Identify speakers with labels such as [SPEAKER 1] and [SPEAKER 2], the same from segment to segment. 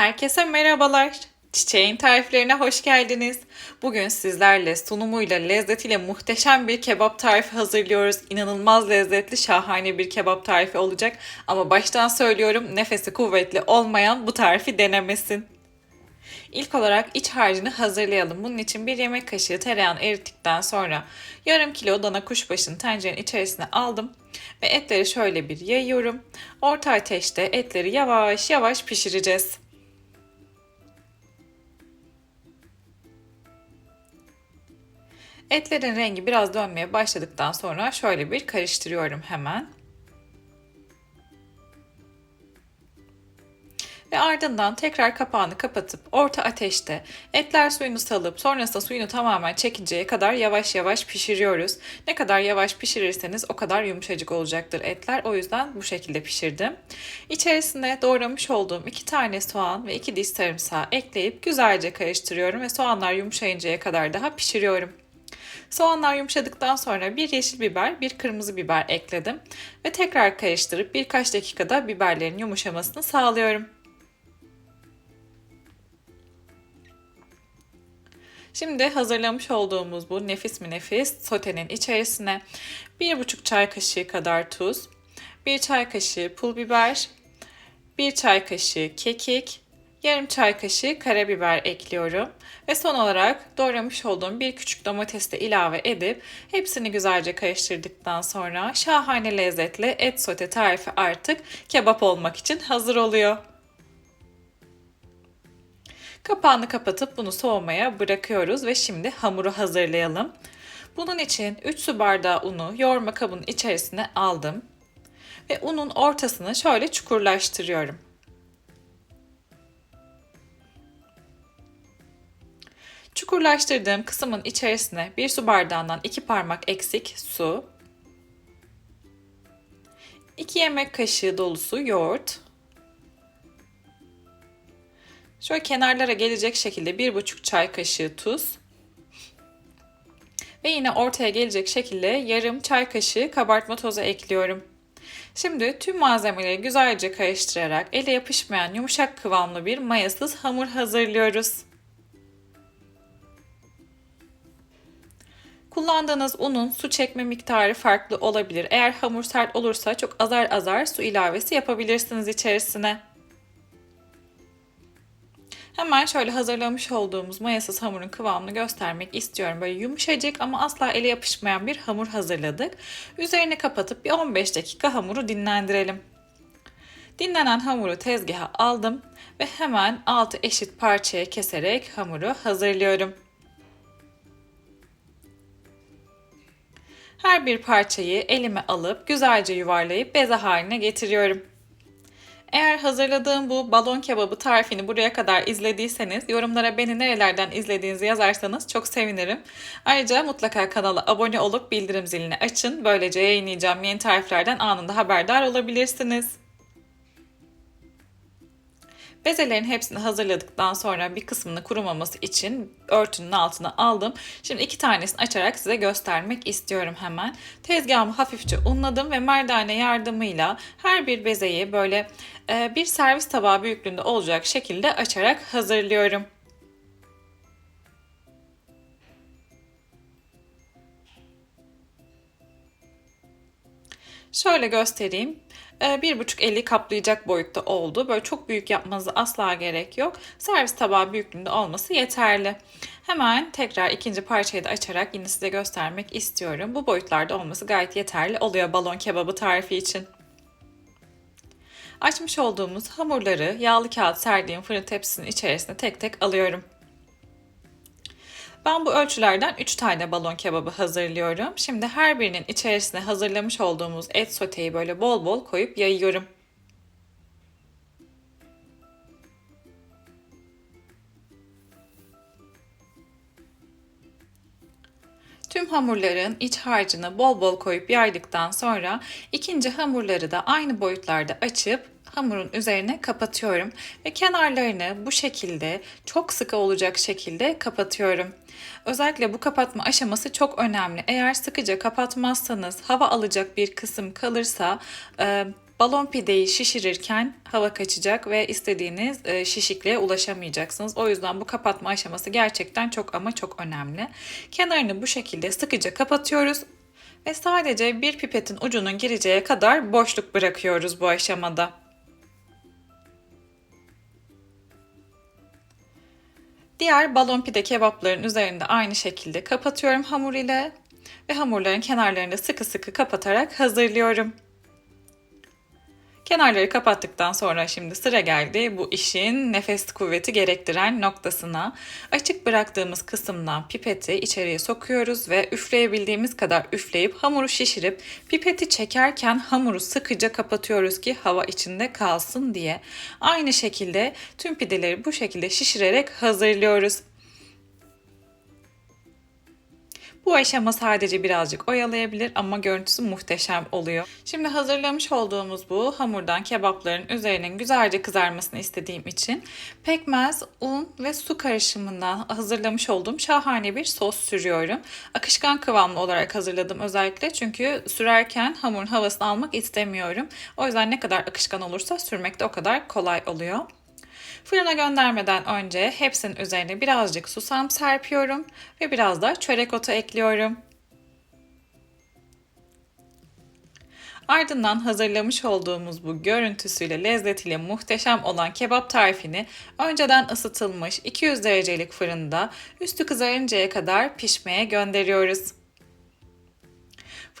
[SPEAKER 1] Herkese merhabalar. Çiçeğin tariflerine hoş geldiniz. Bugün sizlerle sunumuyla, lezzetiyle muhteşem bir kebap tarifi hazırlıyoruz. İnanılmaz lezzetli, şahane bir kebap tarifi olacak. Ama baştan söylüyorum, nefesi kuvvetli olmayan bu tarifi denemesin. İlk olarak iç harcını hazırlayalım. Bunun için bir yemek kaşığı tereyağını erittikten sonra yarım kilo dana kuşbaşını tencerenin içerisine aldım. Ve etleri şöyle bir yayıyorum. Orta ateşte etleri yavaş yavaş pişireceğiz. Etlerin rengi biraz dönmeye başladıktan sonra şöyle bir karıştırıyorum hemen. Ve ardından tekrar kapağını kapatıp orta ateşte etler suyunu salıp sonrasında suyunu tamamen çekinceye kadar yavaş yavaş pişiriyoruz. Ne kadar yavaş pişirirseniz o kadar yumuşacık olacaktır etler. O yüzden bu şekilde pişirdim. İçerisine doğramış olduğum iki tane soğan ve iki diş sarımsağı ekleyip güzelce karıştırıyorum ve soğanlar yumuşayıncaya kadar daha pişiriyorum. Soğanlar yumuşadıktan sonra bir yeşil biber, bir kırmızı biber ekledim ve tekrar karıştırıp birkaç dakikada biberlerin yumuşamasını sağlıyorum. Şimdi hazırlamış olduğumuz bu nefis mi nefis sotenin içerisine 1,5 çay kaşığı kadar tuz, 1 çay kaşığı pul biber, 1 çay kaşığı kekik, yarım çay kaşığı karabiber ekliyorum. Ve son olarak doğramış olduğum bir küçük domatesi de ilave edip hepsini güzelce karıştırdıktan sonra şahane lezzetli et sote tarifi artık kebap olmak için hazır oluyor. Kapağını kapatıp bunu soğumaya bırakıyoruz ve şimdi hamuru hazırlayalım. Bunun için 3 su bardağı unu yoğurma kabının içerisine aldım ve unun ortasını şöyle çukurlaştırıyorum. Çukurlaştırdığım kısmın içerisine bir su bardağından 2 parmak eksik su, 2 yemek kaşığı dolusu yoğurt, şöyle kenarlara gelecek şekilde 1,5 çay kaşığı tuz ve yine ortaya gelecek şekilde yarım çay kaşığı kabartma tozu ekliyorum. Şimdi tüm malzemeleri güzelce karıştırarak ele yapışmayan yumuşak kıvamlı bir mayasız hamur hazırlıyoruz. Kullandığınız unun su çekme miktarı farklı olabilir. Eğer hamur sert olursa çok azar azar su ilavesi yapabilirsiniz içerisine. Hemen şöyle hazırlamış olduğumuz mayasız hamurun kıvamını göstermek istiyorum. Böyle yumuşacık ama asla ele yapışmayan bir hamur hazırladık. Üzerini kapatıp bir 15 dakika hamuru dinlendirelim. Dinlenen hamuru tezgaha aldım ve hemen 6 eşit parçaya keserek hamuru hazırlıyorum. Her bir parçayı elime alıp güzelce yuvarlayıp beze haline getiriyorum. Eğer hazırladığım bu balon kebabı tarifini buraya kadar izlediyseniz yorumlara beni nerelerden izlediğinizi yazarsanız çok sevinirim. Ayrıca mutlaka kanala abone olup bildirim zilini açın. Böylece yayınlayacağım yeni tariflerden anında haberdar olabilirsiniz. Bezelerin hepsini hazırladıktan sonra bir kısmını kurumaması için örtünün altına aldım. Şimdi iki tanesini açarak size göstermek istiyorum hemen. Tezgahımı hafifçe unladım ve merdane yardımıyla her bir bezeyi böyle e, bir servis tabağı büyüklüğünde olacak şekilde açarak hazırlıyorum. Şöyle göstereyim. Ee, bir buçuk eli kaplayacak boyutta oldu. Böyle çok büyük yapmanıza asla gerek yok. Servis tabağı büyüklüğünde olması yeterli. Hemen tekrar ikinci parçayı da açarak yine size göstermek istiyorum. Bu boyutlarda olması gayet yeterli oluyor balon kebabı tarifi için. Açmış olduğumuz hamurları yağlı kağıt serdiğim fırın tepsisinin içerisine tek tek alıyorum. Ben bu ölçülerden 3 tane balon kebabı hazırlıyorum. Şimdi her birinin içerisine hazırlamış olduğumuz et soteyi böyle bol bol koyup yayıyorum. Tüm hamurların iç harcını bol bol koyup yaydıktan sonra ikinci hamurları da aynı boyutlarda açıp hamurun üzerine kapatıyorum ve kenarlarını bu şekilde çok sıkı olacak şekilde kapatıyorum. Özellikle bu kapatma aşaması çok önemli. Eğer sıkıca kapatmazsanız hava alacak bir kısım kalırsa e, Balon pideyi şişirirken hava kaçacak ve istediğiniz e, şişikliğe ulaşamayacaksınız. O yüzden bu kapatma aşaması gerçekten çok ama çok önemli. Kenarını bu şekilde sıkıca kapatıyoruz ve sadece bir pipetin ucunun gireceği kadar boşluk bırakıyoruz bu aşamada. Diğer balon pide kebapların üzerinde aynı şekilde kapatıyorum hamur ile ve hamurların kenarlarını sıkı sıkı kapatarak hazırlıyorum. Kenarları kapattıktan sonra şimdi sıra geldi bu işin nefes kuvveti gerektiren noktasına. Açık bıraktığımız kısımdan pipeti içeriye sokuyoruz ve üfleyebildiğimiz kadar üfleyip hamuru şişirip pipeti çekerken hamuru sıkıca kapatıyoruz ki hava içinde kalsın diye. Aynı şekilde tüm pideleri bu şekilde şişirerek hazırlıyoruz. Bu aşama sadece birazcık oyalayabilir ama görüntüsü muhteşem oluyor. Şimdi hazırlamış olduğumuz bu hamurdan kebapların üzerinin güzelce kızarmasını istediğim için pekmez, un ve su karışımından hazırlamış olduğum şahane bir sos sürüyorum. Akışkan kıvamlı olarak hazırladım özellikle çünkü sürerken hamurun havasını almak istemiyorum. O yüzden ne kadar akışkan olursa sürmek de o kadar kolay oluyor. Fırına göndermeden önce hepsinin üzerine birazcık susam serpiyorum ve biraz da çörek otu ekliyorum. Ardından hazırlamış olduğumuz bu görüntüsüyle lezzetiyle muhteşem olan kebap tarifini önceden ısıtılmış 200 derecelik fırında üstü kızarıncaya kadar pişmeye gönderiyoruz.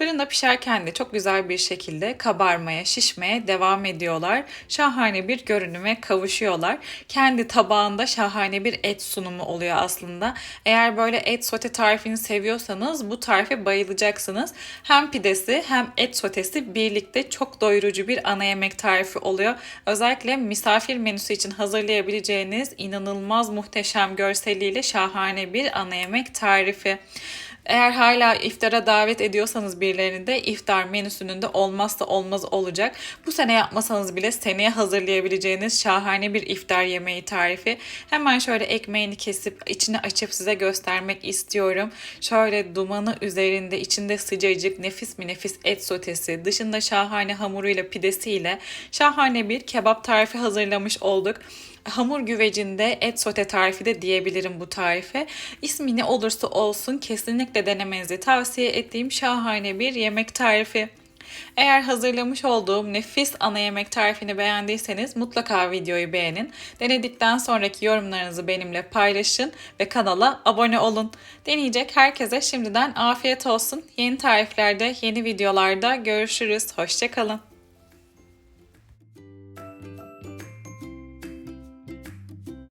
[SPEAKER 1] Fırında pişerken de çok güzel bir şekilde kabarmaya, şişmeye devam ediyorlar. Şahane bir görünüme kavuşuyorlar. Kendi tabağında şahane bir et sunumu oluyor aslında. Eğer böyle et sote tarifini seviyorsanız bu tarife bayılacaksınız. Hem pidesi hem et sotesi birlikte çok doyurucu bir ana yemek tarifi oluyor. Özellikle misafir menüsü için hazırlayabileceğiniz inanılmaz muhteşem görseliyle şahane bir ana yemek tarifi. Eğer hala iftara davet ediyorsanız birilerini de iftar menüsünün de olmazsa olmaz olacak. Bu sene yapmasanız bile seneye hazırlayabileceğiniz şahane bir iftar yemeği tarifi. Hemen şöyle ekmeğini kesip içini açıp size göstermek istiyorum. Şöyle dumanı üzerinde içinde sıcacık nefis mi nefis et sotesi dışında şahane hamuruyla pidesiyle şahane bir kebap tarifi hazırlamış olduk hamur güvecinde et sote tarifi de diyebilirim bu tarife. İsmi ne olursa olsun kesinlikle denemenizi tavsiye ettiğim şahane bir yemek tarifi. Eğer hazırlamış olduğum nefis ana yemek tarifini beğendiyseniz mutlaka videoyu beğenin. Denedikten sonraki yorumlarınızı benimle paylaşın ve kanala abone olun. Deneyecek herkese şimdiden afiyet olsun. Yeni tariflerde, yeni videolarda görüşürüz. Hoşçakalın.